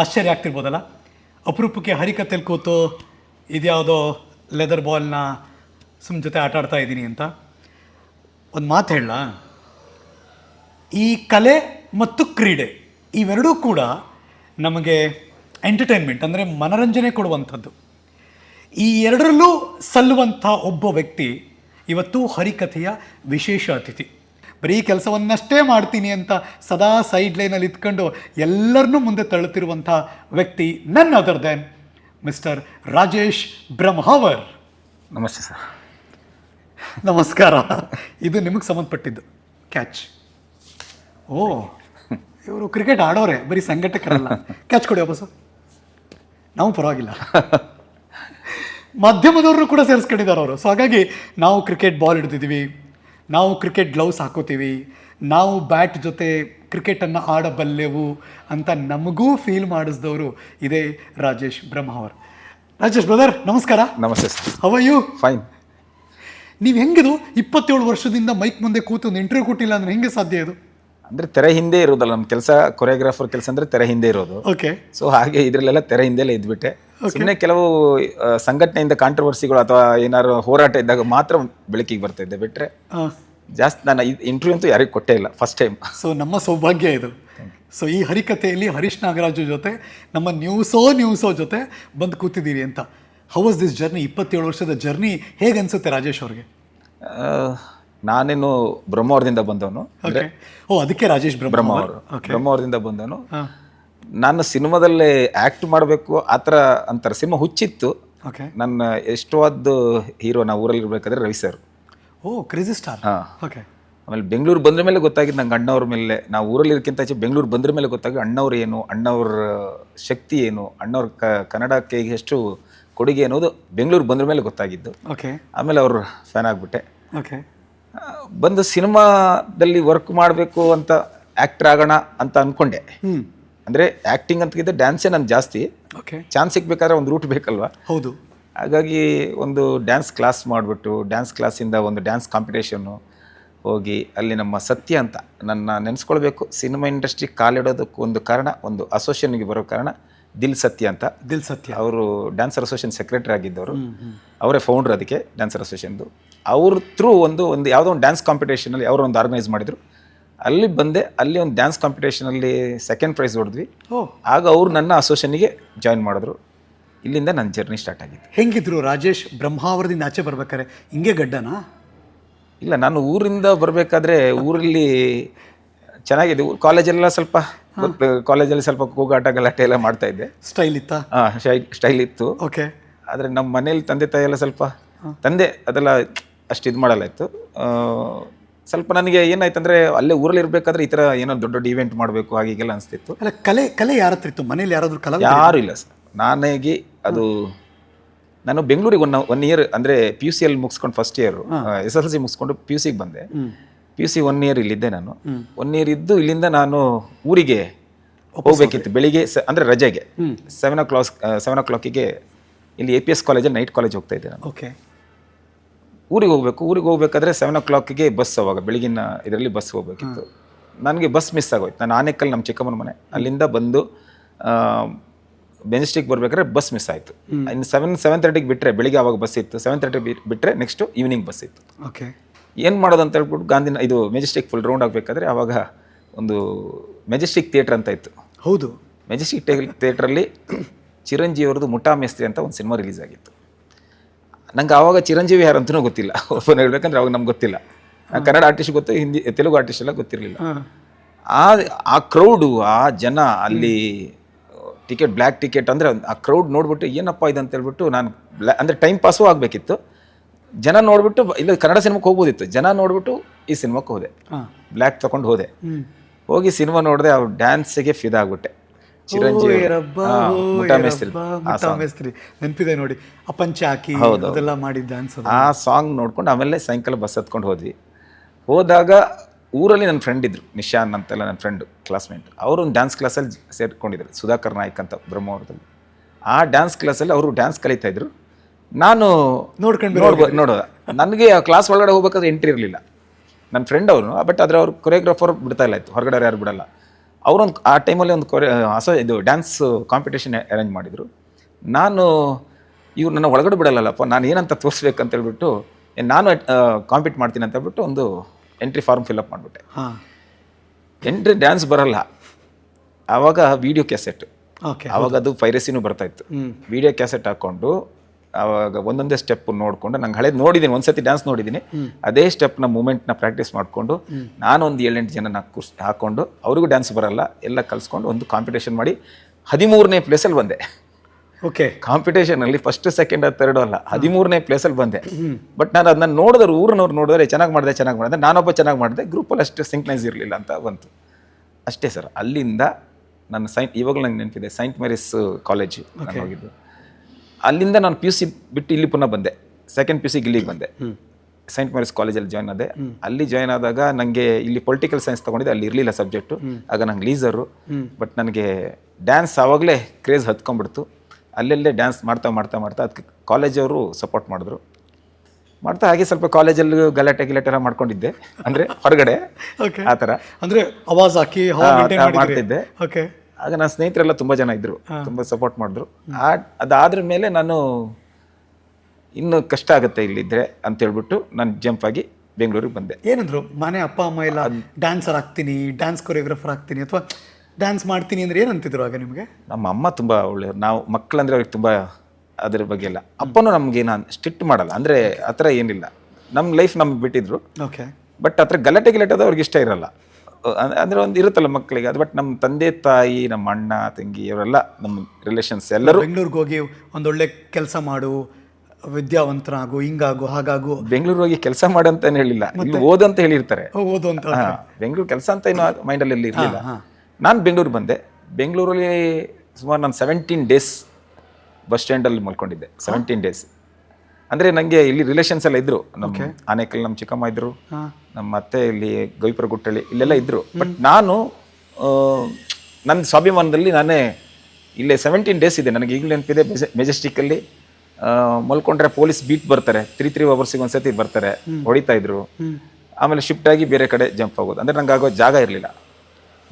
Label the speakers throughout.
Speaker 1: ಆಶ್ಚರ್ಯ ಆಗ್ತಿರ್ಬೋದಲ್ಲ? ಅಪರೂಪಕ್ಕೆ ಹರಿಕತೆಲ್ ಕೂತು ಇದ್ಯಾವುದೋ ಲೆದರ್ ಬಾಲ್ನ ಸುಮ್ ಜೊತೆ ಆಟ ಆಡ್ತಾ ಇದ್ದೀನಿ ಅಂತ. ಒಂದು ಮಾತು ಹೇಳ ಈ ಕಲೆ ಮತ್ತು ಕ್ರೀಡೆ ಇವೆರಡೂ ಕೂಡ ನಮಗೆ ಎಂಟರ್ಟೈನ್ಮೆಂಟ್ ಅಂದರೆ ಮನರಂಜನೆ ಕೊಡುವಂಥದ್ದು. ಈ ಎರಡರಲ್ಲೂ ಸಲ್ಲುವಂಥ ಒಬ್ಬ ವ್ಯಕ್ತಿ ಇವತ್ತು ಹರಿಕಥೆಯ ವಿಶೇಷ ಅತಿಥಿ. ಬರೀ ಕೆಲಸವನ್ನಷ್ಟೇ ಮಾಡ್ತೀನಿ ಅಂತ ಸದಾ ಸೈಡ್ ಲೈನಲ್ಲಿ ಇದ್ಕೊಂಡು ಎಲ್ಲರನ್ನೂ ಮುಂದೆ ತಳ್ಳುತ್ತಿರುವಂಥ ವ್ಯಕ್ತಿ ನನ್ನ other then mister Rajesh Brahmavar.
Speaker 2: ನಮಸ್ತೆ ಸರ್.
Speaker 1: ನಮಸ್ಕಾರ. ಇದು ನಿಮಗೆ ಸಂಬಂಧಪಟ್ಟಿದ್ದು. ಕ್ಯಾಚ್ ಓ ಇವರು ಕ್ರಿಕೆಟ್ ಆಡೋರೆ ಬರೀ ಸಂಘಟಕರಲ್ಲ. ಕ್ಯಾಚ್ ಕೊಡಿ ವಾಪಸ್ಸು. ನಾವು ಪರವಾಗಿಲ್ಲ. ಮಾಧ್ಯಮದವ್ರನ್ನೂ ಕೂಡ ಸೇರಿಸ್ಕೊಂಡಿದ್ದಾರೆ ಅವರು. ಸೊ ಹಾಗಾಗಿ ನಾವು ಕ್ರಿಕೆಟ್ ಬಾಲ್ ಹಿಡ್ದಿದ್ದೀವಿ. ನಾವು ಕ್ರಿಕೆಟ್ ಗ್ಲೌಸ್ ಹಾಕೋತೀವಿ. ನಾವು ಬ್ಯಾಟ್ ಜೊತೆ ಕ್ರಿಕೆಟನ್ನು ಆಡಬಲ್ಲೆವು ಅಂತ ನಮಗೂ ಫೀಲ್ ಮಾಡಿಸಿದವರು ಇದೇ ರಾಜೇಶ್ ಬ್ರಹ್ಮಾವರ್ ರಾಜೇಶ್ ಬ್ರದರ್ ನಮಸ್ಕಾರ.
Speaker 2: ನಮಸ್ತೆ
Speaker 1: ಹವ ಯು
Speaker 2: ಫೈನ್
Speaker 1: ನೀವು ಹೆಂಗಿದು ಇಪ್ಪತ್ತೇಳು ವರ್ಷದಿಂದ ಮೈಕ್ ಮುಂದೆ ಕೂತು ಒಂದು ಇಂಟರ್ವ್ಯೂ ಕೊಟ್ಟಿಲ್ಲ ಅಂದ್ರೆ ಹೆಂಗೆ ಸಾಧ್ಯ ಇದು?
Speaker 2: ಅಂದರೆ ತೆರೆ ಹಿಂದೆ ಇರೋದಲ್ಲ ನಮ್ಮ ಕೆಲಸ ಕೊರಿಯೋಗ್ರಾಫರ್ ಕೆಲಸ ಅಂದರೆ ತೆರೆ ಹಿಂದೆ ಇರೋದು.
Speaker 1: ಓಕೆ
Speaker 2: ಸೊ ಹಾಗೆ ಇದರಲ್ಲೆಲ್ಲ ತೆರೆ ಹಿಂದೆಲ್ಲ ಇದ್ಬಿಟ್ಟೆ. ಸುಮ್ಮನೆ ಕೆಲವು ಸಂಘಟನೆಯಿಂದ ಕಾಂಟ್ರವರ್ಸಿಗಳು ಅಥವಾ ಏನಾದ್ರು ಹೋರಾಟ ಇದ್ದಾಗ ಮಾತ್ರ ಬೆಳಕಿಗೆ ಬರ್ತಾ ಇದ್ದೆ. ಬಿಟ್ಟರೆ ಜಾಸ್ತಿ ನಾನು ಇಂಟರ್ವ್ಯೂ ಅಂತೂ ಯಾರಿಗೂ ಕೊಟ್ಟೇ ಇಲ್ಲ ಫಸ್ಟ್ ಟೈಮ್
Speaker 1: ಸೊ ನಮ್ಮ ಸೌಭಾಗ್ಯ ಇದು. ಸೊ ಈ ಹರಿಕಥೆಯಲ್ಲಿ ಹರೀಶ್ ನಾಗರಾಜು ಜೊತೆ ನಮ್ಮ ನ್ಯೂಸೋ ನ್ಯೂಸೋ ಜೊತೆ ಬಂದು ಕೂತಿದ್ದೀರಿ ಅಂತ. ಹೌ ವಾಸ್ ದಿಸ್ ಜರ್ನಿ ಇಪ್ಪತ್ತೇಳು ವರ್ಷದ ಜರ್ನಿ ಹೇಗೆ ಅನಿಸುತ್ತೆ ರಾಜೇಶ್ ಅವ್ರಿಗೆ?
Speaker 2: ನಾನೇನು ಬ್ರಹ್ಮಾವರದಿಂದ ಬಂದವನು.
Speaker 1: ಓಕೆ ಓ ಅದಕ್ಕೆ ರಾಜೇಶ್ ಬ್ರಹ್ಮ
Speaker 2: ಅವರು.
Speaker 1: ಬ್ರಹ್ಮ
Speaker 2: ಬ್ರಹ್ಮಾವರದಿಂದ ಬಂದವನು. ನಾನು ಸಿನಿಮಾದಲ್ಲಿ ಆ್ಯಕ್ಟ್ ಮಾಡಬೇಕು ಆ ಥರ ಅಂತಾರೆ. ಸಿನಿಮಾ ಹುಚ್ಚಿತ್ತು.
Speaker 1: ಓಕೆ
Speaker 2: ನನ್ನ ಎಷ್ಟವಾದ್ದು ಹೀರೋ ನಾವು ಊರಲ್ಲಿ ಇರಬೇಕಾದ್ರೆ Ravi sir.
Speaker 1: Oh crazy star.
Speaker 2: ಹಾಂ.
Speaker 1: ಓಕೆ
Speaker 2: ಆಮೇಲೆ ಬೆಂಗಳೂರು ಬಂದ್ರ ಮೇಲೆ ಗೊತ್ತಾಗಿದ್ದು ನಂಗೆ ಅಣ್ಣವ್ರ ಮೇಲೆ. ನಾವು ಊರಲ್ಲಿ ಇರೋಕ್ಕಿಂತ ಆಚೆ ಬೆಂಗಳೂರು ಬಂದ್ರ ಮೇಲೆ ಗೊತ್ತಾಗಿ ಅಣ್ಣವ್ರು ಏನು ಅಣ್ಣವ್ರ ಶಕ್ತಿ ಏನು ಅಣ್ಣವ್ರ ಕ ಕನ್ನಡಕ್ಕೆ ಎಷ್ಟು ಕೊಡುಗೆ ಅನ್ನೋದು ಬೆಂಗಳೂರು ಬಂದ್ರ ಮೇಲೆ ಗೊತ್ತಾಗಿದ್ದು.
Speaker 1: ಓಕೆ
Speaker 2: ಆಮೇಲೆ ಅವರು ಫ್ಯಾನ್ ಆಗಿಬಿಟ್ಟೆ.
Speaker 1: ಓಕೆ
Speaker 2: ಬಂದು ಸಿನಿಮಾದಲ್ಲಿ ವರ್ಕ್ ಮಾಡಬೇಕು ಅಂತ ಆ್ಯಕ್ಟ್ರ್ ಆಗೋಣ ಅಂತ ಅಂದ್ಕೊಂಡೆ ಅಂದರೆ ಆ್ಯಕ್ಟಿಂಗ್ ಅಂತಕ್ಕಿಂತ ಡ್ಯಾನ್ಸೇ ನಾನು ಜಾಸ್ತಿ.
Speaker 1: ಓಕೆ
Speaker 2: ಚಾನ್ಸ್ ಸಿಗಬೇಕಾದ್ರೆ ಒಂದು ರೂಟ್ ಬೇಕಲ್ವಾ?
Speaker 1: ಹೌದು.
Speaker 2: ಹಾಗಾಗಿ ಒಂದು ಡ್ಯಾನ್ಸ್ ಕ್ಲಾಸ್ ಮಾಡಿಬಿಟ್ಟು ಡ್ಯಾನ್ಸ್ ಕ್ಲಾಸಿಂದ ಒಂದು ಡ್ಯಾನ್ಸ್ ಕಾಂಪಿಟೇಷನ್ನು ಹೋಗಿ ಅಲ್ಲಿ ನಮ್ಮ ಸತ್ಯ ಅಂತ ನನ್ನ ನೆನೆಸ್ಕೊಳ್ಬೇಕು. ಸಿನಿಮಾ ಇಂಡಸ್ಟ್ರಿ ಕಾಲಿಡೋದಕ್ಕೆ ಒಂದು ಕಾರಣ ಒಂದು ಅಸೋಸಿಯೇಷನ್ಗೆ ಬರೋ ಕಾರಣ ದಿಲ್ ಸತ್ಯ ಅಂತ.
Speaker 1: ದಿಲ್ ಸತ್ಯ.
Speaker 2: ಅವರು ಡ್ಯಾನ್ಸರ್ ಅಸೋಸಿಯೇಷನ್ ಸೆಕ್ರೆಟರಿ ಆಗಿದ್ದವರು. ಅವರೇ ಫೌಂಡ್ರ್ ಅದಕ್ಕೆ ಡ್ಯಾನ್ಸರ್ ಅಸೋಸಿಯೇಷನ್ದು ಅವ್ರ ಥ್ರೂ ಒಂದು ಒಂದು ಯಾವುದೋ ಒಂದು ಡ್ಯಾನ್ಸ್ ಕಾಂಪಿಟೇಷನಲ್ಲಿ ಅವರು ಒಂದು ಆರ್ಗನೈಸ್ ಮಾಡಿದರು. ಅಲ್ಲಿ ಬಂದೆ ಅಲ್ಲಿ ಒಂದು ಡ್ಯಾನ್ಸ್ ಕಾಂಪಿಟೇಷನಲ್ಲಿ ಸೆಕೆಂಡ್ ಪ್ರೈಸ್ ಹೊಡೆದ್ವಿ. ಆಗ ಅವರು ನನ್ನ ಅಸೋಸಿಯೇಷನ್ಗೆ ಜಾಯಿನ್ ಮಾಡಿದ್ರು. ಇಲ್ಲಿಂದ ನನ್ನ ಜರ್ನಿ ಸ್ಟಾರ್ಟ್ ಆಗಿತ್ತು.
Speaker 1: ಹೆಂಗಿದ್ರು ರಾಜೇಶ್? ಬ್ರಹ್ಮಾವರದಿಂದ ಆಚೆ ಬರ್ಬೇಕಾರೆ ಹಿಂಗೆ ಗಡ್ಡನಾ?
Speaker 2: ಇಲ್ಲ ನಾನು ಊರಿಂದ ಬರಬೇಕಾದ್ರೆ ಊರಲ್ಲಿ ಚೆನ್ನಾಗಿದೆ. ಊರು ಕಾಲೇಜಲ್ಲೆಲ್ಲ ಸ್ವಲ್ಪ ಕಾಲೇಜಲ್ಲಿ ಸ್ವಲ್ಪ ಕೂಗಾಟ ಗಲಾಟೆ ಎಲ್ಲ ಮಾಡ್ತಾ ಇದ್ದೆ.
Speaker 1: ಸ್ಟೈಲ್ ಇತ್ತಾ?
Speaker 2: ಹಾಂ ಸ್ಟೈಲ್ ಇತ್ತು.
Speaker 1: ಓಕೆ
Speaker 2: ಆದರೆ ನಮ್ಮ ಮನೇಲಿ ತಂದೆ ತಾಯಿ ಎಲ್ಲ ಸ್ವಲ್ಪ ತಂದೆ ಅದೆಲ್ಲ ಅಷ್ಟು ಇದು ಮಾಡಲಾಯಿತು. ಸ್ವಲ್ಪ ನನಗೆ ಏನಾಯ್ತಂದ್ರೆ ಅಲ್ಲೇ ಊರಲ್ಲಿ ಇರಬೇಕಾದ್ರೆ ಈ ಥರ ಏನೋ ದೊಡ್ಡ ದೊಡ್ಡ ಇವೆಂಟ್ ಮಾಡಬೇಕು ಹಾಗೀಗೆಲ್ಲ ಅನಿಸ್ತಿತ್ತು.
Speaker 1: ಅಲ್ಲ ಕಲೆ ಕಲೆ ಯಾರ ಹತ್ರ ಇತ್ತು? ಮನೇಲಿ ಯಾರಾದರೂ ಕಲೆ
Speaker 2: ಯಾರು ಇಲ್ಲ ಸರ್. ನಾನಾಗಿ ಅದು ನಾನು ಬೆಂಗಳೂರಿಗೆ ಒನ್ ಒನ್ ಇಯರ್ ಅಂದರೆ ಪಿ ಯು ಸಿಯಲ್ಲಿ ಮುಗಿಸ್ಕೊಂಡು first year S L C ಮುಗಿಸ್ಕೊಂಡು ಪಿ ಯು ಸಿಗೆ ಬಂದೆ. P U C one year ಇಲ್ಲಿದ್ದೆ ನಾನು. ಒನ್ ಇಯರ್ ಇದ್ದು ಇಲ್ಲಿಂದ ನಾನು ಊರಿಗೆ ಹೋಗ್ಬೇಕಿತ್ತು ಬೆಳಿಗ್ಗೆ ಸ ಅಂದರೆ ರಜೆಗೆ. ಸೆವೆನ್ ಓ ಕ್ಲಾಕ್ ಸೆವೆನ್ ಓ ಕ್ಲಾಕಿಗೆ ಇಲ್ಲಿ ಎ ಪಿ ಎಸ್ ಕಾಲೇಜಲ್ಲಿ ನೈಟ್ ಕಾಲೇಜ್ ಹೋಗ್ತಾ ಇದ್ದೆ ನಾನು.
Speaker 1: ಓಕೆ
Speaker 2: ಊರಿಗೆ ಹೋಗ್ಬೇಕು ಊರಿಗೆ ಹೋಗ್ಬೇಕಾದ್ರೆ ಸೆವೆನ್ ಓ ಕ್ಲಾಕಿಗೆ ಬಸ್ ಅವಾಗ ಬೆಳಗಿನ ಇದರಲ್ಲಿ ಬಸ್ ಹೋಗ್ಬೇಕಿತ್ತು. ನನಗೆ ಬಸ್ ಮಿಸ್ ಆಗೋಯ್ತು. ನಾನು ಆನೆಕಲ್ ನಮ್ಮ ಚಿಕ್ಕಮ್ಮನ ಮನೆ. ಅಲ್ಲಿಂದ ಬಂದು ಬೆಂಜಿಸ್ಟಿಕ್ ಬರ್ಬೇಕಾದ್ರೆ ಬಸ್ ಮಿಸ್ ಆಯಿತು. ಇನ್ನು ಸೆವೆನ್ ಸೆವೆನ್ ತರ್ಟಿಗೆ ಬಿಟ್ಟರೆ ಬೆಳಿಗ್ಗೆ ಆವಾಗ ಬಸ್ ಇತ್ತು. ಸೆವೆನ್ ತರ್ಟಿ ಬಿಟ್ಟರೆ ನೆಕ್ಸ್ಟು ಈವ್ನಿಂಗ್ ಬಸ್ ಇತ್ತು.
Speaker 1: ಓಕೆ.
Speaker 2: ಏನು ಮಾಡೋದು ಅಂತ ಹೇಳ್ಬಿಟ್ಟು ಗಾಂಧಿನ ಇದು ಮೆಜೆಸ್ಟಿಕ್ ಫುಲ್ ರೌಂಡ್ ಆಗಬೇಕಾದ್ರೆ ಆವಾಗ ಒಂದು ಮೆಜೆಸ್ಟಿಕ್ ಥಿಯೇಟ್ರ್ ಅಂತ ಇತ್ತು.
Speaker 1: ಹೌದು.
Speaker 2: ಮೆಜೆಸ್ಟಿಕ್ ಥಿಯೇಟ್ರಲ್ಲಿ ಚಿರಂಜೀವಿ ಅವ್ರದ್ದು ಮುಠಾ ಮೇಸ್ತ್ರಿ ಅಂತ ಒಂದು ಸಿನಿಮಾ ರಿಲೀಸ್ ಆಗಿತ್ತು. ನಂಗೆ ಆವಾಗ ಚಿರಂಜೀವಿ ಯಾರು ಅಂತಲೂ ಗೊತ್ತಿಲ್ಲ. ಓಪನ್ ಹೇಳ್ಬೇಕಂದ್ರೆ ಅವಾಗ ನಮ್ಗೆ ಗೊತ್ತಿಲ್ಲ. ಕನ್ನಡ ಆರ್ಟಿಸ್ಟ್ ಗೊತ್ತು ಹಿಂದಿ ತೆಲುಗು ಆರ್ಟಿಸ್ಟ್ ಎಲ್ಲ ಗೊತ್ತಿರಲಿಲ್ಲ. ಆ ಆ ಕ್ರೌಡು ಆ ಜನ ಅಲ್ಲಿ ಟಿಕೆಟ್ ಬ್ಲ್ಯಾಕ್ ಟಿಕೆಟ್ ಅಂದರೆ ಆ ಕ್ರೌಡ್ ನೋಡ್ಬಿಟ್ಟು ಏನಪ್ಪ ಇದು ಅಂತ ಹೇಳ್ಬಿಟ್ಟು ನಾನು ಬ್ಲ್ಯಾ ಅಂದರೆ ಟೈಮ್ ಪಾಸು ಆಗಬೇಕಿತ್ತು. ಜನ ನೋಡ್ಬಿಟ್ಟು ಇಲ್ಲ ಕನ್ನಡ ಸಿನಿಮಾಕ್ಕೆ ಹೋಗ್ಬೋದಿತ್ತು. ಜನ ನೋಡ್ಬಿಟ್ಟು ಈ ಸಿನಿಮಾಕ್ಕೆ ಹೋದೆ. ಬ್ಲ್ಯಾಕ್ ತಗೊಂಡು ಹೋದೆ. ಹೋಗಿ ಸಿನಿಮಾ ನೋಡಿದೆ ಅವ್ರ ಡ್ಯಾನ್ಸಿಗೆ ಫಿದಾಗ್ಬಿಟ್ಟೆ ಚಿರಂಜೀವಿ ಮೇಸ್ತ್ರಿ.
Speaker 1: ನೆನಪಿದೆ ನೋಡಿ ಅಪಂಚಾಕಿ ಅದೆಲ್ಲ ಮಾಡಿದ್ದ ಡ್ಯಾನ್ಸ್
Speaker 2: ಆ ಸಾಂಗ್ ನೋಡ್ಕೊಂಡು ಆಮೇಲೆ ಸಾಯಂಕಾಲ ಬಸ್ ಹತ್ಕೊಂಡು ಹೋದ್ವಿ. ಹೋದಾಗ ಊರಲ್ಲಿ ನನ್ನ ಫ್ರೆಂಡ್ ಇದ್ರು ನಿಶಾನ್ ಅಂತೆಲ್ಲ ನನ್ನ ಫ್ರೆಂಡ್ ಕ್ಲಾಸ್ಮೇಟ್ ಅವರು ಒಂದು ಡ್ಯಾನ್ಸ್ ಕ್ಲಾಸಲ್ಲಿ ಸೇರ್ಕೊಂಡಿದ್ರು ಸುಧಾಕರ್ ನಾಯ್ಕ್ ಅಂತ ಬ್ರಹ್ಮಾವರದಲ್ಲಿ ಆ ಡ್ಯಾನ್ಸ್ ಕ್ಲಾಸಲ್ಲಿ ಅವರು ಡ್ಯಾನ್ಸ್ ಕಲಿತಾ ಇದ್ರು. ನಾನು
Speaker 1: ನೋಡ್ಕೊಂಡು
Speaker 2: ನೋಡ್ಬೋದು ನೋಡೋದ ನನಗೆ ಆ ಕ್ಲಾಸ್ ಒಳಗಡೆ ಹೋಗ್ಬೇಕಾದ್ರೆ ಎಂಟ್ರಿ ಇರಲಿಲ್ಲ. ನನ್ನ ಫ್ರೆಂಡ್ ಅವರು ಬಟ್ ಆದರೆ ಅವ್ರು ಕೊರಿಯೋಗ್ರಾಫರ್ ಬಿಡ್ತಾ ಇಲ್ಲ ಇತ್ತು ಹೊರಗಡೆ ಯಾರು ಬಿಡಲ್ಲ. ಅವರೊಂದು ಆ ಟೈಮಲ್ಲಿ ಒಂದು ಕೊರೆ ಹೊಸ ಇದು ಡ್ಯಾನ್ಸ್ ಕಾಂಪಿಟೇಷನ್ ಅರೇಂಜ್ ಮಾಡಿದರು. ನಾನು ಇವ್ರು ನನ್ನ ಒಳಗಡೆ ಬಿಡಲ್ಲಪ್ಪ ನಾನು ಏನಂತ ತೋರಿಸ್ಬೇಕಂತ ಹೇಳ್ಬಿಟ್ಟು ನಾನು ಕಾಂಪೀಟ್ ಮಾಡ್ತೀನಿ ಅಂತ ಹೇಳ್ಬಿಟ್ಟು ಒಂದು ಎಂಟ್ರಿ ಫಾರ್ಮ್ ಫಿಲಪ್ ಮಾಡಿಬಿಟ್ಟೆ.
Speaker 1: ಹಾಂ.
Speaker 2: ಎಂಟ್ರಿ ಡ್ಯಾನ್ಸ್ ಬರಲ್ಲ. ಆವಾಗ ವಿಡಿಯೋ ಕ್ಯಾಸೆಟ್
Speaker 1: ಓಕೆ
Speaker 2: ಆವಾಗ ಅದು ಫೈರಸಿನೂ
Speaker 1: ಬರ್ತಾಯಿತ್ತು.
Speaker 2: ವಿಡಿಯೋ ಕ್ಯಾಸೆಟ್ ಹಾಕೊಂಡು ಆವಾಗ ಒಂದೊಂದೇ ಸ್ಟೆಪ್ ನೋಡಿಕೊಂಡು ನಂಗೆ ಹಳೇದು ನೋಡಿದ್ದೀನಿ ಒಂದ್ಸತಿ ಡ್ಯಾನ್ಸ್ ನೋಡಿದ್ದೀನಿ ಅದೇ ಸ್ಟೆಪ್ನ ಮೂಮೆಂಟ್ನ ಪ್ರಾಕ್ಟೀಸ್ ಮಾಡಿಕೊಂಡು ನಾನು ಒಂದು ಏಳೆಂಟು ಜನ ಕುರ್ಸ್ ಹಾಕ್ಕೊಂಡು ಅವ್ರಿಗೂ ಡ್ಯಾನ್ಸ್ ಬರಲ್ಲ ಎಲ್ಲ ಕಲಿಸ್ಕೊಂಡು ಒಂದು ಕಾಂಪಿಟೇಷನ್ ಮಾಡಿ ಹದಿಮೂರನೇ ಪ್ಲೇಸಲ್ಲಿ ಬಂದೆ.
Speaker 1: ಓಕೆ
Speaker 2: ಕಾಂಪಿಟೇಷನಲ್ಲಿ ಫಸ್ಟ್ ಸೆಕೆಂಡ್ ಥರ್ಡ್ ಅಲ್ಲ ಹದಿಮೂರನೇ ಪ್ಲೇಸಲ್ಲಿ ಬಂದೆ. ಬಟ್ ನಾನು ಅದನ್ನ ನೋಡಿದ್ರೆ ಊರಿನವ್ರು ನೋಡಿದ್ರೆ ಚೆನ್ನಾಗಿ ಮಾಡಿದೆ ಚೆನ್ನಾಗಿ ಮಾಡಿದೆ ನಾನೊಬ್ಬ ಚೆನ್ನಾಗಿ ಮಾಡಿದೆ ಗ್ರೂಪಲ್ಲಿ ಅಷ್ಟು ಸಿಂಕ್ನೈಸ್ ಇರಲಿಲ್ಲ ಅಂತ ಬಂತು. ಅಷ್ಟೇ ಸರ್ ಅಲ್ಲಿಂದ ನನ್ನ ಸೈಂಟ್ ಇವಾಗಲೂ ನಂಗೆ ನೆನಪಿದೆ ಸೈಂಟ್ ಮೇರಿಸ್ ಕಾಲೇಜು ನಾನು ಹೋಗಿದ್ದು. ಅಲ್ಲಿಂದ ನಾನು ಪಿ ಯು ಸಿ ಬಿಟ್ಟು ಇಲ್ಲಿ ಪುನಃ ಬಂದೆ. ಸೆಕೆಂಡ್ ಪಿ ಯು ಸಿಗೆ ಇಲ್ಲಿಗೆ ಬಂದೆ. ಸೈಂಟ್ ಮೇರಿಸ್ ಕಾಲೇಜಲ್ಲಿ ಜಾಯ್ನ್ ಆದೆ. ಅಲ್ಲಿ ಜಾಯ್ನ್ ಆದಾಗ ನನಗೆ ಇಲ್ಲಿ ಪೊಲಿಟಿಕಲ್ ಸೈನ್ಸ್ ತೊಗೊಂಡಿದ್ದೆ. ಅಲ್ಲಿ ಇರಲಿಲ್ಲ ಸಬ್ಜೆಕ್ಟು ಆಗ ನಂಗೆ ಲೀಸರು ಬಟ್ ನನಗೆ ಡ್ಯಾನ್ಸ್ ಆವಾಗಲೇ ಕ್ರೇಜ್ ಹತ್ಕೊಂಡ್ಬಿಡ್ತು. ಅಲ್ಲಲ್ಲೇ ಡ್ಯಾನ್ಸ್ ಮಾಡ್ತಾ ಮಾಡ್ತಾ ಮಾಡ್ತಾ ಅದಕ್ಕೆ ಕಾಲೇಜವರು ಸಪೋರ್ಟ್ ಮಾಡಿದ್ರು. ಮಾಡ್ತಾ ಹಾಗೆ ಸ್ವಲ್ಪ ಕಾಲೇಜಲ್ಲಿ ಗಲಾಟೆ ಗಿಲಾಟೆ ಎಲ್ಲ ಮಾಡ್ಕೊಂಡಿದ್ದೆ. ಅಂದರೆ ಹೊರಗಡೆ.
Speaker 1: ಓಕೆ
Speaker 2: ಆ ಥರ.
Speaker 1: ಅಂದರೆ ಆವಾಜ್ ಹಾಕಿ
Speaker 2: ಮಾಡ್ತಿದ್ದೆ.
Speaker 1: ಓಕೆ
Speaker 2: ಆಗ ನನ್ನ ಸ್ನೇಹಿತರೆಲ್ಲ ತುಂಬ ಜನ ಇದ್ದರು ತುಂಬ ಸಪೋರ್ಟ್ ಮಾಡಿದ್ರು. ಆ ಅದಾದ್ರ ಮೇಲೆ ನಾನು ಇನ್ನು ಕಷ್ಟ ಆಗುತ್ತೆ ಇಲ್ಲಿದ್ರೆ ಅಂತ ಹೇಳ್ಬಿಟ್ಟು ನಾನು ಜಂಪ್ ಆಗಿ ಬೆಂಗಳೂರಿಗೆ ಬಂದೆ.
Speaker 1: ಏನಂದ್ರು? ಮನೆ ಅಪ್ಪ ಅಮ್ಮ ಎಲ್ಲ ಡ್ಯಾನ್ಸರ್ ಆಗ್ತೀನಿ ಡ್ಯಾನ್ಸ್ ಕೊರಿಯೋಗ್ರಾಫರ್ ಆಗ್ತೀನಿ ಅಥವಾ ಡ್ಯಾನ್ಸ್ ಮಾಡ್ತೀನಿ ಅಂದ್ರೆ ಏನಂತಿದ್ರು ಆಗ ನಿಮಗೆ?
Speaker 2: ನಮ್ಮ ಅಮ್ಮ ತುಂಬ ಒಳ್ಳೆ ನಾವು ಮಕ್ಕಳಂದ್ರೆ ಅವ್ರಿಗೆ ತುಂಬ ಅದ್ರ ಬಗ್ಗೆ ಎಲ್ಲ. ಅಪ್ಪನೂ ನಮಗೆ ನಾನು ಸ್ಟ್ರಿಕ್ಟ್ ಮಾಡಲ್ಲ. ಅಂದರೆ ಆ ಥರ ಏನಿಲ್ಲ. ನಮ್ಮ ಲೈಫ್ ನಮ್ಗೆ ಬಿಟ್ಟಿದ್ರು.
Speaker 1: ಓಕೆ
Speaker 2: ಬಟ್ ಆ ಥರ ಗಲಾಟೆ ಗಿಲಾಟೆ ಅದು ಅವ್ರಿಗೆ ಇಷ್ಟ ಇರಲ್ಲ. ಅಂದ್ರೆ ಒಂದು ಇರುತ್ತಲ್ಲ ಮಕ್ಕಳಿಗೆ ಅದು ಬಟ್ ನಮ್ಮ ತಂದೆ ತಾಯಿ ನಮ್ಮ ಅಣ್ಣ ತಂಗಿ ಅವರೆಲ್ಲ ನಮ್ಮ ರಿಲೇಷನ್ಸ್ ಎಲ್ಲರೂ
Speaker 1: ಬೆಂಗಳೂರಿಗೆ ಹೋಗಿ ಒಂದೊಳ್ಳೆ ಕೆಲಸ ಮಾಡು ವಿದ್ಯಾವಂತನಾಗು ಹಿಂಗಾಗು ಹಾಗಾಗು.
Speaker 2: ಬೆಂಗಳೂರು ಹೋಗಿ ಕೆಲಸ ಮಾಡಂತಾನೆ ಹೇಳಿಲ್ಲ. ಇಲ್ಲಿ ಓದು ಅಂತ ಹೇಳಿರ್ತಾರೆ.
Speaker 1: ಓದು ಅಂತ
Speaker 2: ಬೆಂಗಳೂರು ಕೆಲಸ ಅಂತ ಏನು ಮೈಂಡಲ್ಲಿ ಇರಲಿಲ್ಲ. ನಾನು ಬೆಂಗಳೂರು ಬಂದೆ. ಬೆಂಗಳೂರಲ್ಲಿ ಸುಮಾರು ನಾನು ಸೆವೆಂಟೀನ್ ಡೇಸ್ ಬಸ್ ಸ್ಟ್ಯಾಂಡಲ್ಲಿ ಮಲ್ಕೊಂಡಿದ್ದೆ. ಸೆವೆಂಟೀನ್ ಡೇಸ್ ಅಂದರೆ ನನಗೆ ಇಲ್ಲಿ ರಿಲೇಷನ್ಸ್ ಎಲ್ಲ ಇದ್ರು. ನಮ್ಮ ಆನೇಕಲ್ ನಮ್ಮ ಚಿಕ್ಕಮ್ಮ ಇದ್ರು ನಮ್ಮ ಅತ್ತೆ ಇಲ್ಲಿ ಗವಿಪುರ ಗುಟ್ಟಳ್ಳಿ ಇಲ್ಲೆಲ್ಲ ಇದ್ರು. ಬಟ್ ನಾನು ನನ್ನ ಸ್ವಾಭಿಮಾನದಲ್ಲಿ ನಾನೇ ಇಲ್ಲೇ ಸೆವೆಂಟೀನ್ ಡೇಸ್ ಇದೆ. ನನಗೆ ಈಗಲೂ ನೆನಪಿದೆ ಮೆಜೆಸ್ಟಿಕ್ಕಲ್ಲಿ ಮಲ್ಕೊಂಡ್ರೆ ಪೊಲೀಸ್ ಬೀಟ್ ಬರ್ತಾರೆ. ತ್ರೀ ತ್ರೀ ಅವರ್ಸಿಗೆ ಒಂದ್ಸತಿ ಬರ್ತಾರೆ. ಹೊಡಿತಾ ಇದ್ರು. ಆಮೇಲೆ ಶಿಫ್ಟ್ ಆಗಿ ಬೇರೆ ಕಡೆ ಜಂಪ್ ಆಗೋದು. ಅಂದ್ರೆ ನಂಗೆ ಆಗೋ ಜಾಗ ಇರಲಿಲ್ಲ.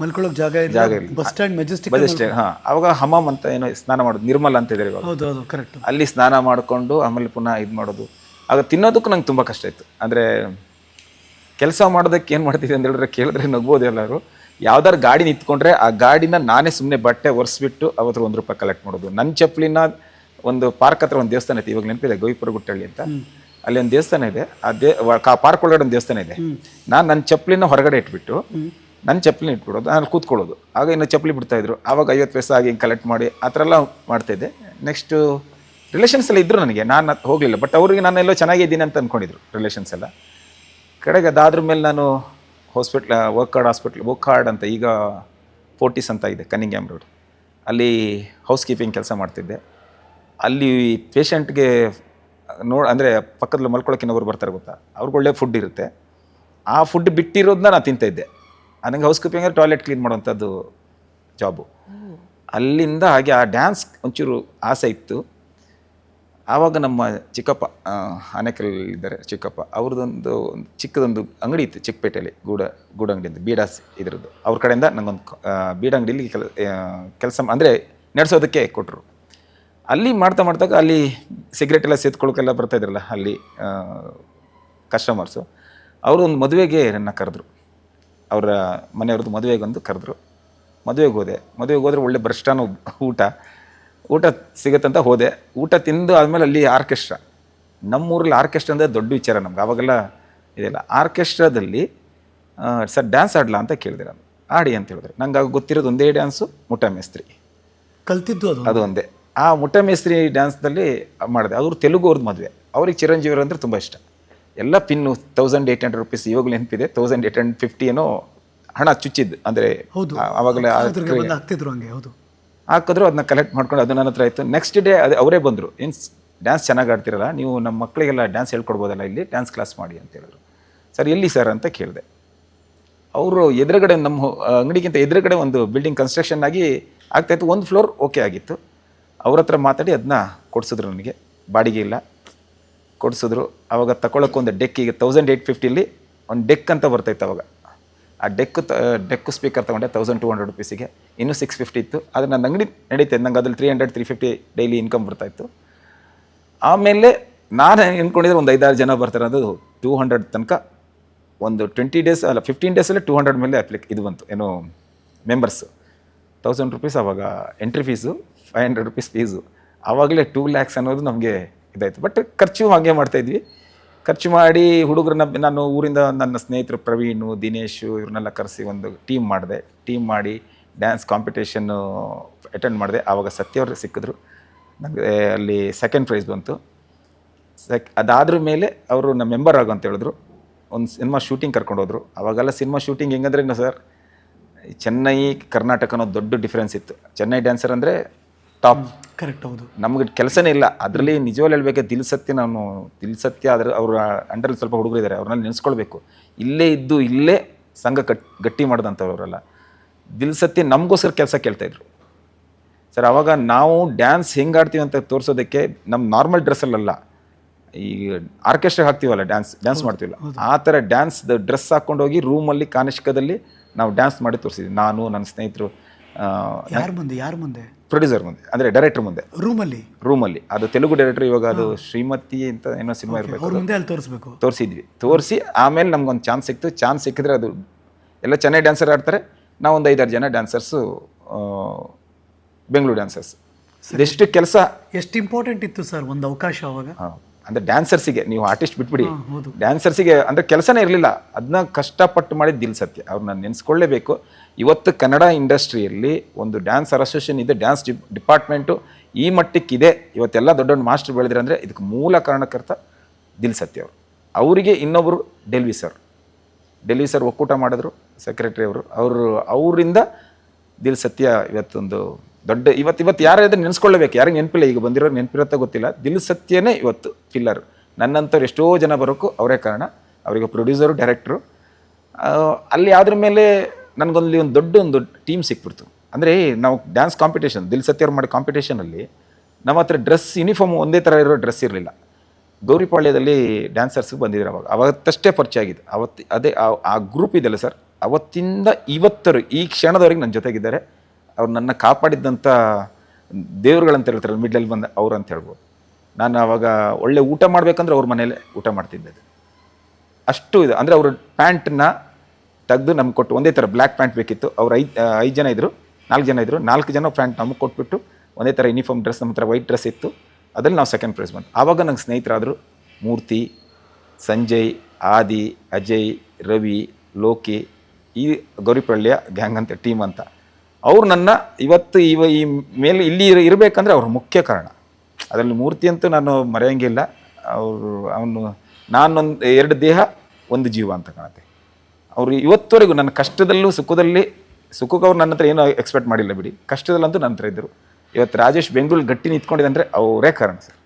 Speaker 1: ಮಲ್ಕೊಳ್ಳೋಕೆ ಜಾಗ
Speaker 2: ಜಾಗ
Speaker 1: ಇಲ್ಲ.
Speaker 2: ಇಲ್ಲ.
Speaker 1: ಬಸ್ ಸ್ಟ್ಯಾಂಡ್ ಮೆಜೆಸ್ಟಿಕ್
Speaker 2: ಬಜೆಸ್ಟ್ ಹಾಂ. ಅವಾಗ ಹಮಾಮ್ ಅಂತ ಏನೋ ಸ್ನಾನ ಮಾಡೋದು ನಿರ್ಮಲ ಅಂತ ಇದ್ದಾರೆ ಇವಾಗ.
Speaker 1: ಹೌದು ಹೌದು ಕರೆಕ್ಟ್
Speaker 2: ಅಲ್ಲಿ ಸ್ನಾನ ಮಾಡಿಕೊಂಡು ಆಮೇಲೆ ಪುನಃ ಇದು ಮಾಡೋದು. ಆಗ ತಿನ್ನೋದಕ್ಕೂ ನಂಗೆ ತುಂಬ ಕಷ್ಟ ಇತ್ತು ಅಂದರೆ ಕೆಲಸ ಮಾಡೋದಕ್ಕೆ ಏನು ಮಾಡ್ತಿದ್ದೆ ಅಂತ ಹೇಳಿದ್ರೆ ಕೇಳಿದ್ರೆ ನಗ್ಬೋದು ಎಲ್ಲರೂ. ಯಾವ್ದಾರು ಗಾಡಿ ನಿಂತ್ಕೊಂಡ್ರೆ ಆ ಗಾಡಿನ ನಾನೇ ಸುಮ್ಮನೆ ಬಟ್ಟೆ ಒರೆಸ್ಬಿಟ್ಟು ಅವತ್ತು ಒಂದು ರೂಪಾಯಿ ಕಲೆಕ್ಟ್ ಮಾಡೋದು. ನನ್ನ ಚಪ್ಪಲಿನ ಒಂದು ಪಾರ್ಕ್ ಹತ್ರ ಒಂದು ದೇವಸ್ಥಾನ ಐತೆ ಇವಾಗ ನೆನಪಿದೆ ಗೋವಿಪುರ ಗುಟ್ಟಳ್ಳಿ ಅಂತ. ಅಲ್ಲಿ ಒಂದು ದೇವಸ್ಥಾನ ಇದೆ. ಆ ದೇ ಪಾರ್ಕ್ ಒಳಗಡೆ ಒಂದು ದೇವಸ್ಥಾನ ಇದೆ. ನಾನು ನನ್ನ ಚಪ್ಪಲಿನ ಹೊರಗಡೆ ಇಟ್ಬಿಟ್ಟು ನನ್ನ ಚಪ್ಪಲಿ ಇಟ್ಬಿಡೋದು, ನಾನು ಕೂತ್ಕೊಳ್ಳೋದು. ಆಗ ಇನ್ನು ಚಪ್ಪಲಿ ಬಿಡ್ತಾಯಿದ್ರು ಆವಾಗ ಐವತ್ತು ಪೈಸೆ ಆಗಿ ಕಲೆಕ್ಟ್ ಮಾಡಿ ಆ ಥರ ಎಲ್ಲ ಮಾಡ್ತಾಯಿದ್ದೆ ನೆಕ್ಸ್ಟು ರಿಲೇಷನ್ಸ್ ಎಲ್ಲ ಇದ್ದರು ನನಗೆ. ನಾನು ಹೋಗಲಿಲ್ಲ. ಬಟ್ ಅವ್ರಿಗೆ ಎಲ್ಲೋ ಚೆನ್ನಾಗಿದ್ದೀನಿ ಅಂತ ಅಂದ್ಕೊಂಡಿದ್ರು ರಿಲೇಷನ್ಸ್ ಎಲ್ಲ. ಕಡೆಗೆ ಅದಾದ್ರ ಮೇಲೆ ನಾನು ಹಾಸ್ಪಿಟ್ಲ್ ವರ್ಕಾರ್ಡ್ ಹಾಸ್ಪಿಟ್ಲ್ ವರ್ಕಾರ್ಡ್ ಅಂತ ಈಗ ಫೋರ್ಟಿಸ್ ಅಂತ ಇದೆ ಕನ್ನಿಂಗ್ಯಾಮ್ ರೋಡ್ ಅಲ್ಲಿ ಹೌಸ್ ಕೀಪಿಂಗ್ ಕೆಲಸ ಮಾಡ್ತಿದ್ದೆ. ಅಲ್ಲಿ ಪೇಷಂಟ್ಗೆ ನೋಡ್, ಅಂದರೆ ಪಕ್ಕದಲ್ಲಿ ಮಲ್ಕೊಳ್ಳೋಕೆ ಬರ್ತಾರೆ ಗೊತ್ತಾ? ಅವ್ರಿಗೆ ಒಳ್ಳೆ ಫುಡ್ ಇರುತ್ತೆ. ಆ ಫುಡ್ ಬಿಟ್ಟಿರೋದನ್ನ ನಾನು ತಿಂತಾ ಇದ್ದೆ. ನನಗೆ ಹೌಸ್ ಕೀಪಿಂಗ್ ಅಂದರೆ ಟಾಯ್ಲೆಟ್ ಕ್ಲೀನ್ ಮಾಡುವಂಥದ್ದು ಜಾಬು ಅಲ್ಲಿಂದ ಹಾಗೆ ಆ ಡ್ಯಾನ್ಸ್ ಒಂಚೂರು ಆಸೆ ಇತ್ತು. ಆವಾಗ ನಮ್ಮ ಚಿಕ್ಕಪ್ಪ ಆನೆಕಲ್ಲಿದ್ದಾರೆ ಚಿಕ್ಕಪ್ಪ, ಅವ್ರದ್ದೊಂದು ಚಿಕ್ಕದೊಂದು ಅಂಗಡಿ ಇತ್ತು ಚಿಕ್ಕಪೇಟೆಯಲ್ಲಿ, ಗೂಡ ಗೂಡ ಅಂಗಡಿ ಬೀಡಾಸ್ ಇದ್ರದ್ದು. ಅವ್ರ ಕಡೆಯಿಂದ ನನಗೊಂದು ಬೀಡ ಅಂಗಡಿಯಲ್ಲಿ ಕೆಲ ಕೆಲಸ ಅಂದರೆ ನಡೆಸೋದಕ್ಕೆ ಕೊಟ್ಟರು ಅಲ್ಲಿ ಮಾಡ್ತಾ ಮಾಡ್ತಾಗ ಅಲ್ಲಿ ಸಿಗರೇಟ್ ಎಲ್ಲ ಸೇತ್ಕೊಳ್ಳೋಕೆಲ್ಲ ಬರ್ತಾ ಇದ್ರಲ್ಲ ಅಲ್ಲಿ ಕಸ್ಟಮರ್ಸು ಅವರು ಒಂದು ಮದುವೆಗೆ ನನ್ನ ಕರೆದ್ರು. ಅವರ ಮನೆಯವ್ರದ್ದು ಮದುವೆಗೆ ಒಂದು ಕರೆದ್ರು. ಮದುವೆಗೆ ಹೋದೆ. ಮದುವೆಗೆ ಹೋದರೆ ಒಳ್ಳೆ ಭ್ರಷ್ಟಾನು ಊಟ. ಊಟ ಸಿಗುತ್ತಂತ ಹೋದೆ. ಊಟ ತಿಂದು ಆದಮೇಲೆ ಅಲ್ಲಿ ಆರ್ಕೆಸ್ಟ್ರಾ. ನಮ್ಮೂರಲ್ಲಿ ಆರ್ಕೆಸ್ಟ್ರಾ ಅಂದರೆ ದೊಡ್ಡ ವಿಚಾರ ನಮ್ಗೆ. ಅವಾಗೆಲ್ಲ ಇದೆಲ್ಲ. ಆರ್ಕೆಸ್ಟ್ರಾದಲ್ಲಿ ಸರ್ ಡ್ಯಾನ್ಸ್ ಆಡಲಾ ಅಂತ ಕೇಳಿದೆ ನಾನು. ಆಡಿ ಅಂತ ಹೇಳಿದ್ರೆ. ನಂಗೆ ಆಗ ಗೊತ್ತಿರೋದು ಒಂದೇ ಡ್ಯಾನ್ಸು ಮುಠ ಮೇಸ್ತ್ರಿ
Speaker 1: ಕಲ್ತಿದ್ದು ಅದು
Speaker 2: ಅದು ಒಂದೇ. ಆ ಮುಠ ಮೇಸ್ತ್ರಿ ಡ್ಯಾನ್ಸ್ದಲ್ಲಿ ಮಾಡಿದೆ. ಅವರು ತೆಲುಗು ಅವ್ರದ್ದು ಮದುವೆ. ಅವ್ರಿಗೆ ಚಿರಂಜೀವಿ ಅಂದರೆ ತುಂಬ ಇಷ್ಟ. ಎಲ್ಲ ಪಿನ್ನು ತೌಸಂಡ್ ಏಯ್ಟ್ ಹಂಡ್ರೆಡ್ ರುಪೀಸ್ ಇವಾಗಲೂ ನೆನಪಿದೆ. ತೌಸಂಡ್ ಏಟ್ ಹಂಡ್ರೆಡ್ ಫಿಫ್ಟಿ ಏನೋ ಹಣ ಚುಚ್ಚಿದ್ದು. ಅಂದರೆ
Speaker 1: ಹೌದು.
Speaker 2: ಆವಾಗಲೇ
Speaker 1: ಹಾಕ್ತಿದ್ರು ಹಂಗೆ ಹೌದು.
Speaker 2: ಹಾಕಿದ್ರು ಅದನ್ನ ಕಲೆಕ್ಟ್ ಮಾಡ್ಕೊಂಡು ಅದು ನನ್ನ ಹತ್ರ ಆಯಿತು. ನೆಕ್ಸ್ಟ್ ಡೇ ಅದು ಅವರೇ ಬಂದರು. ಏನು ಡ್ಯಾನ್ಸ್ ಚೆನ್ನಾಗಿ ಆಡ್ತಿರಲ್ಲ? ನೀವು ನಮ್ಮ ಮಕ್ಕಳಿಗೆಲ್ಲ ಡ್ಯಾನ್ಸ್ ಹೇಳ್ಕೊಡ್ಬೋದಲ್ಲ ಇಲ್ಲಿ? ಡ್ಯಾನ್ಸ್ ಕ್ಲಾಸ್ ಮಾಡಿ ಅಂತ ಹೇಳಿದ್ರು. ಸರ್ ಎಲ್ಲಿ ಸರ್? ಅಂತ ಕೇಳಿದೆ. ಅವರು ಎದುರುಗಡೆ ನಮ್ಮ ಅಂಗಡಿಗಿಂತ ಎದುರುಗಡೆ ಒಂದು ಬಿಲ್ಡಿಂಗ್ ಕನ್ಸ್ಟ್ರಕ್ಷನ್ ಆಗಿ ಆಗ್ತಾಯಿತ್ತು ಒಂದು ಫ್ಲೋರ್ ಓಕೆ ಆಗಿತ್ತು. ಅವ್ರ ಹತ್ರ ಮಾತಾಡಿ ಅದನ್ನ ಕೊಡಿಸಿದ್ರು ನನಗೆ. ಬಾಡಿಗೆ ಇಲ್ಲ. ಕೊಡಿಸಿದ್ರು. ಅವಾಗ ತಗೊಳಕ್ಕೆ ಒಂದು ಡೆಕ್ ಈಗ ತೌಸಂಡ್ ಏಯ್ಟ್ ಫಿಫ್ಟಿಲಿ ಒಂದು ಡೆಕ್ ಅಂತ ಬರ್ತಾಯಿತ್ತು ಅವಾಗ. ಆ ಡೆಕ್ ಡೆಕ್ ಸ್ಪೀಕರ್ ತೊಗೊಂಡೆ ತೌಸಂಡ್ ಟು ಹಂಡ್ರೆಡ್ ರುಪೀಸಿಗೆ ಇನ್ನೂ ಸಿಕ್ಸ್ ಫಿಫ್ಟಿ ಇತ್ತು. ಆದರೆ ನನ್ನ ಅಂಗಡಿ ನಡೀತದೆ ನಂಗೆ ಅದ್ರಲ್ಲಿ three hundred three fifty daily income ಬರ್ತಾಯಿತ್ತು. ಆಮೇಲೆ ನಾನು ಅಂದ್ಕೊಂಡಿದ್ರೆ ಒಂದು ಐದಾರು ಜನ ಬರ್ತಾರೆ ಅದು ಟೂ ಹಂಡ್ರೆಡ್ ತನಕ ಒಂದು ಟ್ವೆಂಟಿ ಡೇಸ್ ಅಲ್ಲ ಫಿಫ್ಟೀನ್ ಡೇಸಲ್ಲೇ ಟೂ ಹಂಡ್ರೆಡ್ ಮೇಲೆ ಅಪ್ಲಿಕ್ ಇದು ಬಂತು. ಏನು ಮೆಂಬರ್ಸು ತೌಸಂಡ್ ರುಪೀಸ್ ಅವಾಗ entry fees five hundred rupees fees ಆವಾಗಲೇ ಟೂ ಲ್ಯಾಕ್ಸ್ ಅನ್ನೋದು ನಮಗೆ ಇದಾಯಿತು. ಬಟ್ ಖರ್ಚು ಹಾಗೆ ಮಾಡ್ತಾಯಿದ್ವಿ ಖರ್ಚು ಮಾಡಿ ಹುಡುಗರನ್ನ, ನಾನು ಊರಿಂದ ನನ್ನ ಸ್ನೇಹಿತರು ಪ್ರವೀಣು, ದಿನೇಶು ಇವ್ರನ್ನೆಲ್ಲ ಕರೆಸಿ ಒಂದು ಟೀಮ್ ಮಾಡಿದೆ. ಟೀಮ್ ಮಾಡಿ ಡ್ಯಾನ್ಸ್ ಕಾಂಪಿಟೇಷನ್ನು ಅಟೆಂಡ್ ಮಾಡಿದೆ. ಆವಾಗ ಸತ್ಯವ್ರು ಸಿಕ್ಕಿದ್ರು. ನನಗೆ ಅಲ್ಲಿ ಸೆಕೆಂಡ್ ಪ್ರೈಸ್ ಬಂತು. ಸೆಕ್ ಅದಾದ್ರ ಮೇಲೆ ಅವರು ನಮ್ಮ ಮೆಂಬರ್ ಆಗು ಅಂತ ಹೇಳಿದ್ರು. ಒಂದು ಸಿನಿಮಾ ಶೂಟಿಂಗ್ ಕರ್ಕೊಂಡು ಹೋದ್ರು. ಅವಾಗೆಲ್ಲ ಸಿನಿಮಾ ಶೂಟಿಂಗ್ ಹೆಂಗಂದ್ರೆ ಸರ್ ಚೆನ್ನೈ, ಕರ್ನಾಟಕ ದೊಡ್ಡ ಡಿಫ್ರೆನ್ಸ್ ಇತ್ತು. ಚೆನ್ನೈ ಡ್ಯಾನ್ಸರ್ ಅಂದರೆ ಟಾಪ್
Speaker 1: ಕರೆಕ್ಟ್ ಹೌದು.
Speaker 2: ನಮ್ಗೆ ಕೆಲಸನೇ ಇಲ್ಲ. ಅದರಲ್ಲಿ ನಿಜವಾಗ್ಲೂ ಹೇಳ್ಬೇಕು ದಿಲ್ ಸತ್ಯ ನಾನು ದಿಲ್ ಸತ್ಯ ಅದ್ರ ಅವ್ರ ಅಂಡರಲ್ಲಿ ಸ್ವಲ್ಪ ಹುಡುಗರಿದ್ದಾರೆ ಅವ್ರನ್ನ ನೆನೆಸ್ಕೊಳ್ಬೇಕು. ಇಲ್ಲೇ ಇದ್ದು ಇಲ್ಲೇ ಸಂಘ ಕಟ್ ಗಟ್ಟಿ ಮಾಡಿದಂಥವ್ರಲ್ಲ ದಿಲ್ ಸತ್ಯ ನಮಗೋಸ್ಕರ ಕೆಲಸ ಕೇಳ್ತಾಯಿದ್ರು ಸರ್ ಅವಾಗ ನಾವು ಡ್ಯಾನ್ಸ್ ಹೆಂಗೆ ಆಡ್ತೀವಿ ಅಂತ ತೋರಿಸೋದಕ್ಕೆ ನಮ್ಮ ನಾರ್ಮಲ್ ಡ್ರೆಸ್ಸಲ್ಲ ಈ ಆರ್ಕೆಸ್ಟ್ರಾ ಹಾಕ್ತೀವಲ್ಲ ಡ್ಯಾನ್ಸ್ ಡ್ಯಾನ್ಸ್ ಮಾಡ್ತೀವಲ್ಲ. ಆ ಥರ ಡ್ಯಾನ್ಸ್ ಡ್ರೆಸ್ ಹಾಕ್ಕೊಂಡೋಗಿ ರೂಮಲ್ಲಿ ಕಾನಿಷ್ಕದಲ್ಲಿ ನಾವು ಡ್ಯಾನ್ಸ್ ಮಾಡಿ ತೋರಿಸಿದ್ವಿ. ನಾನು ನನ್ನ ಸ್ನೇಹಿತರು
Speaker 1: ಯಾರ ಮುಂದೆ ಯಾರ ಮುಂದೆ?
Speaker 2: ಪ್ರೊಡ್ಯೂಸರ್ ಮುಂದೆ ಅಂದರೆ ಡೈರೆಕ್ಟರ್ ಮುಂದೆ.
Speaker 1: ರೂಮಲ್ಲಿ
Speaker 2: ರೂಮಲ್ಲಿ ಅದು ತೆಲುಗು ಡೈರೆಕ್ಟರ್ ಇವಾಗ ಅದು ಶ್ರೀಮತಿ ಅಂತ ಏನೋ ಸಿನಿಮಾ ಇರಬೇಕು
Speaker 1: ಅವ್ರ ಮುಂದೆ ಅಲ್ಲಿ ತೋರಿಸ್ಬೇಕು.
Speaker 2: ತೋರಿಸಿದ್ವಿ. ತೋರಿಸಿ ಆಮೇಲೆ ನಮ್ಗೊಂದು ಚಾನ್ಸ್ ಸಿಕ್ತು. ಚಾನ್ಸ್ ಸಿಕ್ಕಿದ್ರೆ ಅದು ಎಲ್ಲ ಚೆನ್ನೈ ಡ್ಯಾನ್ಸರ್ ಆಡ್ತಾರೆ. ನಾವು ಒಂದು ಐದಾರು ಜನ ಡ್ಯಾನ್ಸರ್ಸು ಬೆಂಗಳೂರು ಡ್ಯಾನ್ಸರ್ಸ್ ಎಷ್ಟು ಕೆಲಸ.
Speaker 1: ಎಷ್ಟು ಇಂಪಾರ್ಟೆಂಟ್ ಇತ್ತು ಸರ್ ಒಂದು ಅವಕಾಶ ಅವಾಗ?
Speaker 2: ಅಂದರೆ ಡ್ಯಾನ್ಸರ್ಸಿಗೆ ನೀವು ಆರ್ಟಿಸ್ಟ್ ಬಿಟ್ಬಿಡಿ. ಡ್ಯಾನ್ಸರ್ಸಿಗೆ ಅಂದರೆ ಕೆಲಸನೇ ಇರಲಿಲ್ಲ. ಅದನ್ನ ಕಷ್ಟಪಟ್ಟು ಮಾಡಿದ ದಿಲ್ ಸತ್ಯ. ಅವ್ರನ್ನ ನೆನೆಸ್ಕೊಳ್ಳೇಬೇಕು. ಇವತ್ತು ಕನ್ನಡ ಇಂಡಸ್ಟ್ರಿಯಲ್ಲಿ ಒಂದು ಡ್ಯಾನ್ಸರ್ ಅಸೋಸಿಯೇಷನ್ ಇದೆ ಡ್ಯಾನ್ಸ್ ಡಿ ಡಿಪಾರ್ಟ್ಮೆಂಟು ಈ ಮಟ್ಟಕ್ಕಿದೆ ಇವತ್ತೆಲ್ಲ ದೊಡ್ಡ ದೊಡ್ಡ ಮಾಸ್ಟರ್ ಬೆಳೆದ್ರೆ ಅಂದರೆ ಇದಕ್ಕೆ ಮೂಲ ಕಾರಣಕರ್ತ ದಿಲ್ ಸತ್ಯ ಅವರು. ಅವರಿಗೆ ಇನ್ನೊಬ್ಬರು ಡೆಲ್ವಿ ಸರ್. ಡೆಲ್ವಿ ಸರ್ ಒಕ್ಕೂಟ ಮಾಡಿದ್ರು ಸೆಕ್ರೆಟರಿ ಅವರು. ಅವರು ಅವರಿಂದ ದಿಲ್ ಸತ್ಯ ಇವತ್ತೊಂದು ದೊಡ್ಡ ಇವತ್ತು ಇವತ್ತು ಯಾರಾದರೂ ನೆನೆಸ್ಕೊಳ್ಬೇಕು ಯಾರಿಗೆ ನೆನಪಿಲ್ಲ? ಈಗ ಬಂದಿರೋ ನೆನಪಿರತ್ತೋ ಗೊತ್ತಿಲ್ಲ. ದಿಲ್ ಸತ್ಯನೇ ಇವತ್ತು ಫಿಲ್ಲರ್ ನನ್ನಂಥವ್ರು ಎಷ್ಟೋ ಜನ ಬರೋಕ್ಕೂ ಅವರೇ ಕಾರಣ. ಅವರಿಗೆ ಪ್ರೊಡ್ಯೂಸರು ಡೈರೆಕ್ಟ್ರು ಅಲ್ಲಿ ಅದ್ರ ಮೇಲೆ ನನಗೊಂದು ಒಂದು ದೊಡ್ಡ ಒಂದು ಟೀಮ್ ಸಿಕ್ಬಿಡ್ತು. ಅಂದರೆ ನಾವು ಡ್ಯಾನ್ಸ್ ಕಾಂಪಿಟೇಷನ್ ದಿಲ್ ಸತ್ಯವ್ರು ಮಾಡೋ ಕಾಂಪಿಟೇಷನಲ್ಲಿ ನಮ್ಮ ಹತ್ರ ಡ್ರೆಸ್ ಯೂನಿಫಾರ್ಮ್ ಒಂದೇ ಥರ ಇರೋ ಡ್ರೆಸ್ ಇರಲಿಲ್ಲ. ಗೌರಿಪಾಳ್ಯದಲ್ಲಿ ಡ್ಯಾನ್ಸರ್ಸ್ ಬಂದಿದ್ರು ಅವಾಗ. ಅವತ್ತಷ್ಟೇ ಪರಿಚಯ ಆಗಿದೆ ಅವತ್ತು, ಅದೇ ಆ ಗ್ರೂಪ್ ಇದೆಯಲ್ಲ ಸರ್? ಅವತ್ತಿಂದ ಇವತ್ತರು, ಈ ಕ್ಷಣದವರೆಗೆ ನನ್ನ ಜೊತೆಗಿದ್ದಾರೆ. ಅವ್ರು ನನ್ನ ಕಾಪಾಡಿದ್ದಂಥ ದೇವ್ರುಗಳಂತ ಹೇಳ್ತಾರಲ್ಲ ಮಿಡ್ಲಲ್ಲಿ ಬಂದ ಅವ್ರು ಅಂತ ಹೇಳ್ಬೋದು. ನಾನು ಅವಾಗ ಒಳ್ಳೆ ಊಟ ಮಾಡಬೇಕಂದ್ರೆ ಅವ್ರ ಮನೇಲೆ ಊಟ ಮಾಡ್ತಿದ್ದೆ ಅಷ್ಟು ಇದು, ಅಂದರೆ ಅವರು ಪ್ಯಾಂಟನ್ನ ತೆಗೆದು ನಮ್ಗೆ ಕೊಟ್ಟು, ಒಂದೇ ಥರ ಬ್ಲ್ಯಾಕ್ ಪ್ಯಾಂಟ್ ಬೇಕಿತ್ತು. ಅವ್ರು ಐದು ಐದು ಜನ ಇದ್ದರು ನಾಲ್ಕು ಜನ ಇದ್ದರು ನಾಲ್ಕು ಜನ ಪ್ಯಾಂಟ್ ನಮಗೆ ಕೊಟ್ಬಿಟ್ಟು ಒಂದೇ ಥರ ಯೂನಿಫಾರ್ಮ್ ಡ್ರೆಸ್, ನಮ್ಮ ಹತ್ರ ವೈಟ್ ಡ್ರೆಸ್ ಇತ್ತು. ಅದರಲ್ಲಿ ನಾವು ಸೆಕೆಂಡ್ ಪ್ರೈಸ್ ಬಂದು ಆವಾಗ ನಂಗೆ ಸ್ನೇಹಿತರಾದರು ಮೂರ್ತಿ, ಸಂಜಯ್, ಆದಿ, ಅಜಯ್, ರವಿ, ಲೋಕಿ, ಈ ಗೌರಿಪಳ್ಳಿಯ ಗ್ಯಾಂಗ್ ಅಂತ ಟೀಮ್ ಅಂತ. ಅವ್ರು ನನ್ನ ಇವತ್ತು ಇವ ಈ ಮೇಲೆ ಇಲ್ಲಿ ಇರ ಇರಬೇಕಂದ್ರೆ ಅವ್ರ ಮುಖ್ಯ ಕಾರಣ. ಅದರಲ್ಲಿ ಮೂರ್ತಿ ಅಂತೂ ನಾನು ಮರೆಯೋಂಗಿಲ್ಲ ಅವರು ಅವನು ನಾನೊಂದು ಎರಡು ದೇಹ, ಒಂದು ಜೀವ ಅಂತ ಕಾಣುತ್ತೆ. ಅವರು ಇವತ್ತುವರೆಗೂ ನನ್ನ ಕಷ್ಟದಲ್ಲೂ ಸುಖದಲ್ಲಿ ಸುಖಕ್ಕೆ ಅವ್ರು ನನ್ನ ಹತ್ರ ಏನೂ ಎಕ್ಸ್ಪೆಕ್ಟ್ ಮಾಡಿಲ್ಲ ಬಿಡಿ. ಕಷ್ಟದಲ್ಲಂತೂ ನನ್ನ ಹತ್ರ ಇದ್ದರು. ಇವತ್ತು ರಾಜೇಶ್ ಬೆಂಗಳೂರು ಗಟ್ಟಿ ನಿಂತ್ಕೊಂಡಿದೆ ಅಂದರೆ ಅವರೇ ಕಾರಣ ಸರ್.